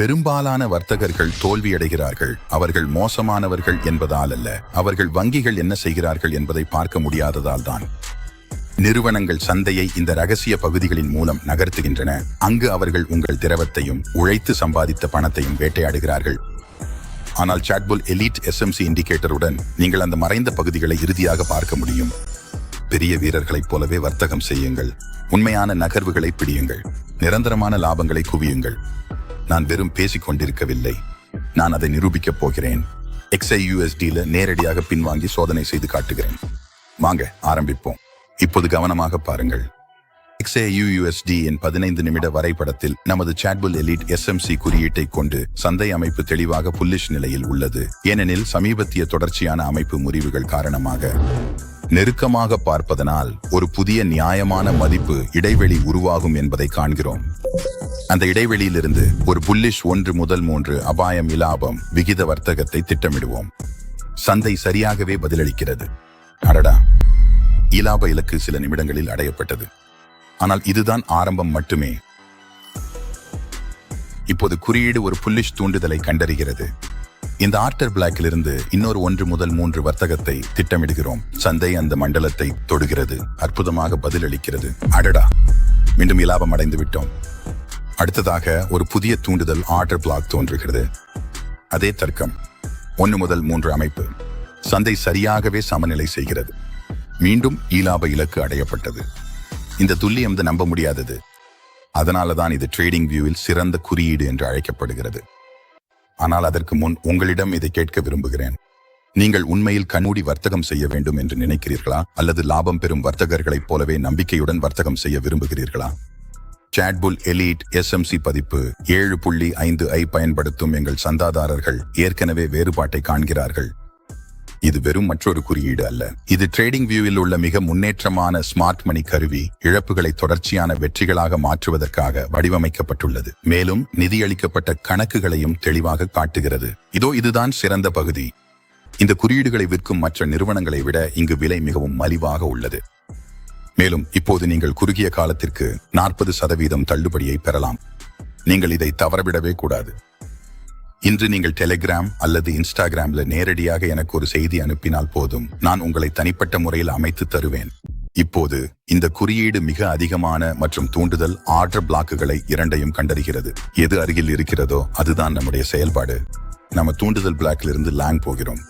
பெரும்பாலான வர்த்தகர்கள் தோல்வியடைகிறார்கள். அவர்கள் மோசமானவர்கள் என்பதால் அல்ல. அவர்கள் வங்கிகள் என்ன செய்கிறார்கள் என்பதை பார்க்க முடியாததால் தான். நிறுவனங்கள் சந்தையை இந்த ரகசிய பகுதிகளின் மூலம் நகர்த்துகின்றன. அங்கு அவர்கள் உங்கள் திரவத்தையும் உழைத்து சம்பாதித்த பணத்தையும் வேட்டையாடுகிறார்கள். ஆனால் சாட்புல் எலீட் எஸ்எம்சி இண்டிகேட்டருடன் நீங்கள் அந்த மறைந்த பகுதிகளை இறுதியாக பார்க்க முடியும். பெரிய வீரர்களைப் போலவே வர்த்தகம் செய்யுங்கள். உண்மையான நகர்வுகளை பிடியுங்கள். நிரந்தரமான லாபங்களை குவியுங்கள். நான் வெறும் பேசிக் கொண்டிருக்கவில்லை நான் அதை நிரூபிக்கப் போகிறேன். XIUSD-ல நேரடியாக பின்வாங்கி சோதனை செய்து காட்டுகிறேன். வாங்க ஆரம்பிப்போம். இப்போது கவனமாக பாருங்கள். XAUUSD என் பதினைந்து நிமிட வரைபடத்தில் நமது சாட்புல் எலிட் எஸ்எம்சி குறியீட்டை கொண்டு சந்தை அமைப்பு தெளிவாக புல்லிஷ் நிலையில் உள்ளது. ஏனெனில் சமீபத்திய தொடர்ச்சியான அமைப்பு முறிவுகள் காரணமாக. நெருக்கமாக பார்ப்பதனால் ஒரு புதிய நியாயமான மதிப்பு இடைவெளி உருவாகும் என்பதை காண்கிறோம். அந்த இடைவெளியிலிருந்து ஒரு புல்லிஷ் ஒன்று முதல் மூன்று அபாயம் இலாபம் விகித வர்த்தகத்தை திட்டமிடுவோம். சந்தை சரியாகவே பதிலளிக்கிறது. அடடா. இலாப இலக்கு சில நிமிடங்களில் அடையப்பட்டது. ஆனால் இதுதான் ஆரம்பம் மட்டுமே. இப்போது குறியீடு ஒரு புல்லிஷ் தூண்டுதலை கண்டறிகிறது. இந்த ஆர்டர் பிளாக்கிலிருந்து இன்னொரு ஒன்று முதல் மூன்று வர்த்தகத்தை திட்டமிடுகிறோம். சந்தை அந்த மண்டலத்தை தொடுகிறது. அற்புதமாக பதிலளிக்கிறது. அடடா. மீண்டும் இலாபம் அடைந்து விட்டோம் அடுத்ததாக ஒரு புதிய தூண்டுதல் ஆர்டர் பிளாக் தோன்றுகிறது. அதே தர்க்கம். ஒன்று முதல் மூன்று அமைப்பு. சந்தை சரியாகவே சமநிலை செய்கிறது. மீண்டும் ஈலாப இலக்கு அடையப்பட்டது. இந்த துல்லியம் நம்ப முடியாதது. அதனால தான் இது ட்ரேடிங் வியூவில் சிறந்த குறியீடு என்று அழைக்கப்படுகிறது. ஆனால் அதற்கு முன் உங்களிடம் இதை கேட்க விரும்புகிறேன். நீங்கள் உண்மையில் கண்மூடி வர்த்தகம் செய்ய வேண்டும் என்று நினைக்கிறீர்களா? அல்லது லாபம் பெறும் வர்த்தகர்களைப் போலவே நம்பிக்கையுடன் வர்த்தகம் செய்ய விரும்புகிறீர்களா? சாட்புல் எலீட் எஸ்எம்சி பதிப்பு ஏழு புள்ளி ஐந்து ஐ பயன்படுத்தும் எங்கள் சந்தாதாரர்கள் ஏற்கனவே வேறுபாட்டை காண்கிறார்கள். இது வெறும் மற்றொரு குறியீடு அல்ல. இது ட்ரேடிங் வியூவில் உள்ள மிக முன்னேற்றமான ஸ்மார்ட் மணி கருவி இழப்புகளை தொடர்ச்சியான வெற்றிகளாக மாற்றுவதற்காக வடிவமைக்கப்பட்டுள்ளது. மேலும் நிதியளிக்கப்பட்ட கணக்குகளையும் தெளிவாக காட்டுகிறது. இதோ இதுதான் சிறந்த பகுதி. இந்த குறியீடுகளை விற்கும் மற்ற நிறுவனங்களை விட இங்கு விலை மிகவும் மலிவாக உள்ளது. மேலும் இப்போது நீங்கள் குறுகிய காலத்திற்கு நாற்பது சதவீதம் தள்ளுபடியை பெறலாம். நீங்கள் இதை தவறவிடவே கூடாது. இன்று நீங்கள் டெலிகிராம் அல்லது இன்ஸ்டாகிராம்ல நேரடியாக எனக்கு ஒரு செய்தி அனுப்பினால் போதும் நான் உங்களை தனிப்பட்ட முறையில் அமைத்து தருவேன். இப்போது இந்த குறியீடு மிக அதிகமான மற்றும் தூண்டுதல் ஆர்டர் பிளாக்குகளை இரண்டையும் கண்டறிகிறது. எது அருகில் இருக்கிறதோ அதுதான் நம்முடைய செயல்பாடு. நம்ம தூண்டுதல் பிளாக்கிலிருந்து லேங் லாங் போகிறோம்.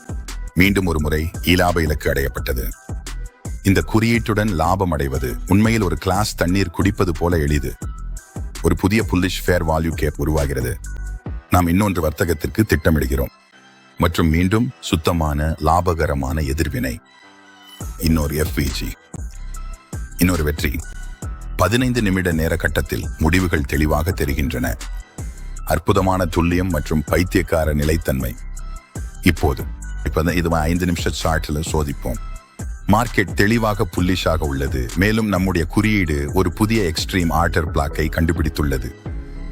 மீண்டும் ஒரு முறை ஈலாப இலக்கு அடையப்பட்டது. இந்த குறியீட்டுடன் லாபம் அடைவது உண்மையில் ஒரு கிளாஸ் தண்ணீர் குடிப்பது போல எளிது. ஒரு புதிய புல்லிஷ் ஃபேர் வால்யூ கேப் உருவாகிறது. நாம் இன்னொன்று வர்த்தகத்திற்கு திட்டமிடுகிறோம். மற்றும் மீண்டும் சுத்தமான லாபகரமான எதிர்வினை. இன்னொரு எஃப்விஜி இன்னொரு வெற்றி. பதினைந்து நிமிட நேர கட்டத்தில் முடிவுகள் தெளிவாக தெரிகின்றன. அற்புதமான துல்லியம் மற்றும் பைத்தியக்கார நிலைத்தன்மை. இப்போது இப்போ இது ஐந்து நிமிஷ சார்ட்ல சோதிப்போம். மார்க்கெட் தெளிவாக புல்லிஷாக உள்ளது. மேலும் நம்முடைய குறியீடு ஒரு புதிய எக்ஸ்ட்ரீம் ஆர்டர் பிளாக்கை கண்டுபிடித்துள்ளது.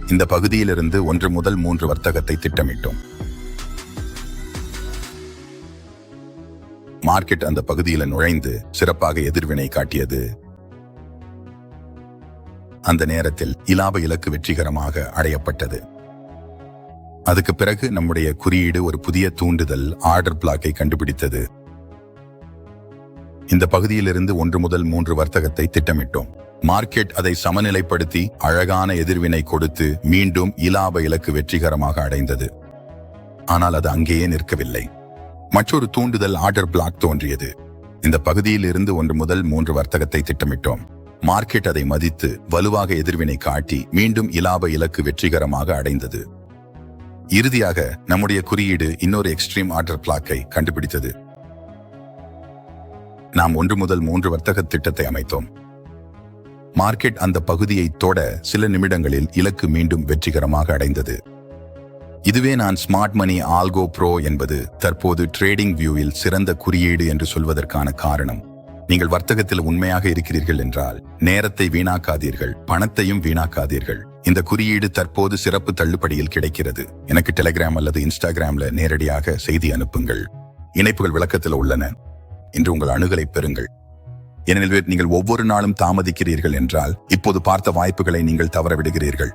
இந்த பகுதியிலிருந்து ஒன்று முதல் மூன்று வர்த்தகத்தை திட்டமிட்டோம். மார்க்கெட் அந்த பகுதியில் நுழைந்து சிறப்பாக எதிர்வினை காட்டியது. அந்த நேரத்தில் இலாப இலக்கு வெற்றிகரமாக அடையப்பட்டது. அதுக்கு பிறகு நம்முடைய குறியீடு ஒரு புதிய தூண்டுதல் ஆர்டர் பிளாக்கை கண்டுபிடித்தது. இந்த பகுதியிலிருந்து ஒன்று முதல் மூன்று வர்த்தகத்தை திட்டமிட்டோம். மார்க்கெட் அதை சமநிலைப்படுத்தி அழகான எதிர்வினை கொடுத்து மீண்டும் இலாப இலக்கு வெற்றிகரமாக அடைந்தது. ஆனால் அது அங்கேயே நிற்கவில்லை. மற்றொரு தூண்டுதல் ஆர்டர் பிளாக் தோன்றியது. இந்த பகுதியில் இருந்து ஒன்று முதல் மூன்று வர்த்தகத்தை திட்டமிட்டோம். மார்க்கெட் அதை மதித்து வலுவாக எதிர்வினை காட்டி மீண்டும் இலாப இலக்கு வெற்றிகரமாக அடைந்தது. இறுதியாக நம்முடைய குறியீடு இன்னொரு எக்ஸ்ட்ரீம் ஆர்டர் பிளாக்கை கண்டுபிடித்தது. நாம் ஒன்று முதல் மூன்று வர்த்தக திட்டத்தை அமைத்தோம். மார்க்கெட் அந்த பகுதியை தொட சில நிமிடங்களில் இலக்கு மீண்டும் வெற்றிகரமாக அடைந்தது. இதுவே நான் ஸ்மார்ட் மணி ஆல்கோ ப்ரோ என்பது தற்போது ட்ரேடிங் வியூவில் சிறந்த குறியீடு என்று சொல்வதற்கான காரணம். நீங்கள் வர்த்தகத்தில் உண்மையாக இருக்கிறீர்கள் என்றால் நேரத்தை வீணாக்காதீர்கள் பணத்தையும் வீணாக்காதீர்கள். இந்த குறியீடு தற்போது சிறப்பு தள்ளுபடியில் கிடைக்கிறது. எனக்கு டெலிகிராம் அல்லது இன்ஸ்டாகிராம்ல நேரடியாக செய்தி அனுப்புங்கள். இணைப்புகள் விளக்கத்தில் உள்ளன. இன்று உங்கள் அணுகலை பெறுங்கள். ஏனெனில் நீங்கள் ஒவ்வொரு நாளும் தாமதிக்கிறீர்கள் என்றால் இப்போது பார்த்த வாய்ப்புகளை நீங்கள் தவறவிடுகிறீர்கள்.